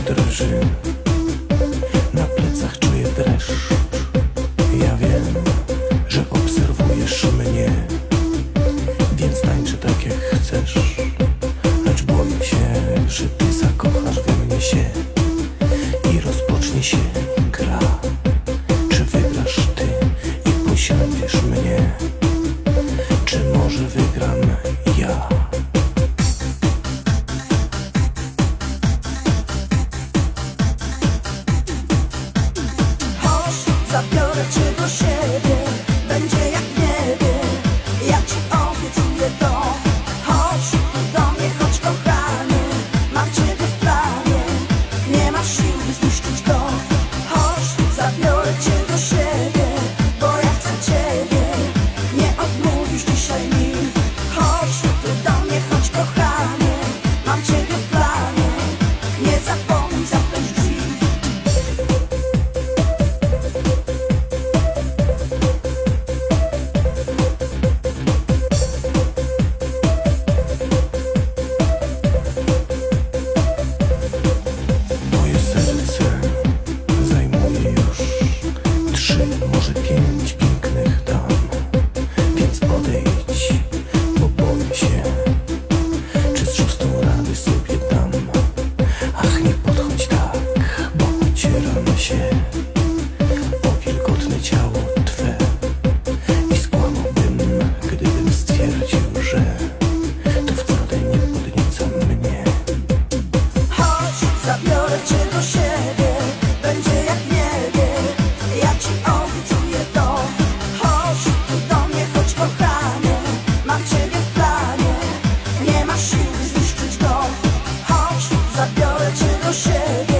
drży Na plecach czuję dreszcz. Ja wiem, że obserwujesz mnie Więc tańczę tak jak chcesz. Lecz boję się, że ty zakochasz we mnie się I rozpocznie się gra. Czy wygrasz ty i posiądziesz mnie? Czy może wygrasz biorę te do siebie shit.